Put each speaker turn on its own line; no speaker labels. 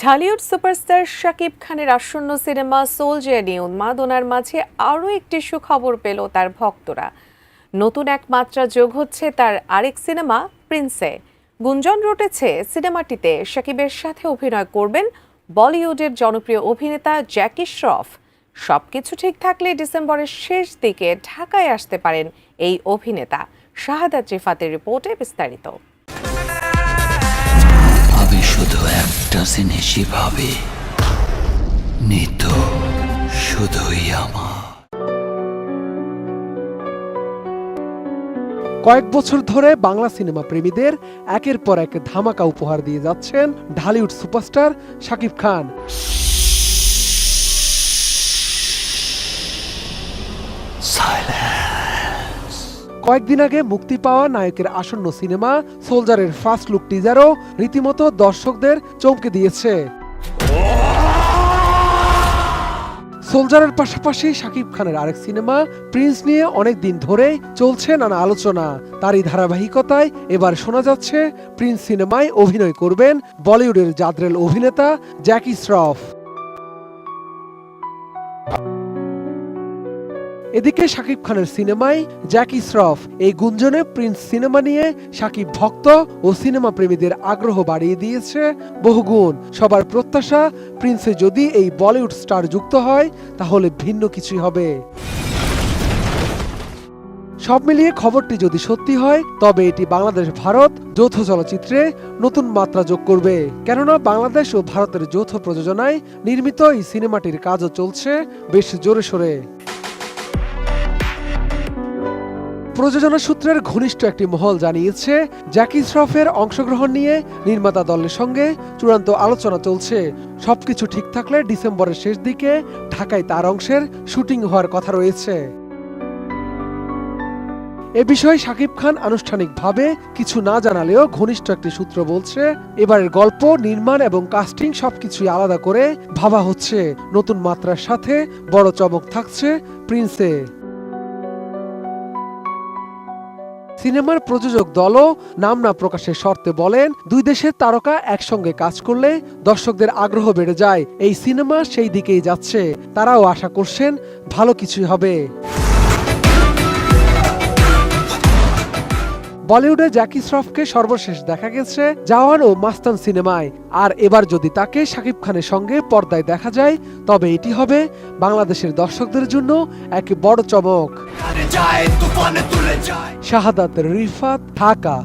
Dhallywood superstar Shakib খানের আসন্ন cinema soldier উন্মাদনার মাঝে আরও একটি সুখবর পেল তার ভক্তরা। নতুন এক মাত্রা যোগ হচ্ছে তার আরেক সিনেমা, প্রিন্সে। গুঞ্জন রটেছে সিনেমাটিতে। শাকিবের সাথে অভিনয় করবেন বলিউডের জনপ্রিয় অভিনেতা জ্যাকি শ্রফ। সবকিছু ঠিক থাকলে ডিসেম্বরের শেষ দিকে ঢাকায় আসতে পারেন এই অভিনেতা। শাহাদা রিফাতের রিপোর্টে বিস্তারিত।
একটা জিনিসই ভাবি নিত শুধুই আমার।
কয়েক বছর ধরে বাংলা সিনেমা প্রেমীদের একের পর এক ধামাকা উপহার দিয়ে যাচ্ছেন ঢালিউড সুপারস্টার শাকিব খান। কয়েকদিন আগে মুক্তি পাওয়া নায়কের আসন্ন সিনেমা সোলজারের ফার্স্ট লুক টিজারও রীতিমতো দর্শকদের চমকে দিয়েছে। সোলজারের পাশাপাশি শাকিব খানের আরেক সিনেমা, প্রিন্স নিয়ে অনেক দিন ধরেই চলছে নানা আলোচনা। তারই ধারাবাহিকতায় এবার শোনা যাচ্ছে, প্রিন্স সিনেমায় অভিনয় করবেন বলিউডের জাদরেল অভিনেতা জ্যাকি শ্রফ। এদিকে শাকিব খানের সিনেমায় জ্যাকি শ্রফ, এই গুঞ্জনে প্রিন্স সিনেমা নিয়ে শাকিব ভক্ত ও সিনেমা প্রেমীদের আগ্রহ বাড়িয়ে দিয়েছে বহুগুণ। সবার প্রত্যাশা, প্রিন্সে যদি এই বলিউড স্টার যুক্ত হয়, তাহলে ভিন্ন কিছুই হবে। সব মিলিয়ে খবরটি যদি সত্যি হয়, তবে এটি বাংলাদেশ, ভারত যৌথ চলচ্চিত্রে নতুন মাত্রা যোগ করবে। কেননা বাংলাদেশ ও ভারতের যৌথ প্রযোজনায় নির্মিত এই সিনেমাটির কাজও চলছে বেশ জোরে সোরে। প্রযোজনা সূত্রের ঘনিষ্ঠ একটি মহল জানিয়েছে, জ্যাকি শ্রফের অংশগ্রহণ নিয়ে নির্মাতা দলের সঙ্গে চূড়ান্ত আলোচনা চলছে। সবকিছু ঠিক থাকলে ডিসেম্বরের শেষ দিকে ঢাকায় তার অংশের শুটিং হওয়ার কথা রয়েছে। এ বিষয়ে শাকিব খান আনুষ্ঠানিকভাবে কিছু না জানালেও ঘনিষ্ঠ একটি সূত্র বলছে, এবারের গল্প, নির্মাণ এবং কাস্টিং সবকিছুই আলাদা করে ভাবা হচ্ছে। নতুন মাত্রার সাথে বড় চমক থাকছে প্রিন্সে। সিনেমার প্রযোজক দলও নাম না প্রকাশের শর্তে বলেন, দুই দেশের তারকা একসঙ্গে কাজ করলে দর্শকদের আগ্রহ বেড়ে যায়। এই সিনেমা সেই দিকেই যাচ্ছে। তারাও আশা করছেন ভালো কিছুই হবে। বলিউডে জ্যাকি শ্রফকে সর্বশেষ দেখা গেছে জাওয়ান ও মাস্তান সিনেমায়। আর এবার যদি তাকে শাকিব খানের সঙ্গে পর্দায় দেখা যায়, তবে এটি হবে বাংলাদেশের দর্শকদের জন্য এক বড় চমক। শাহাদাত রিফাত ঢাকা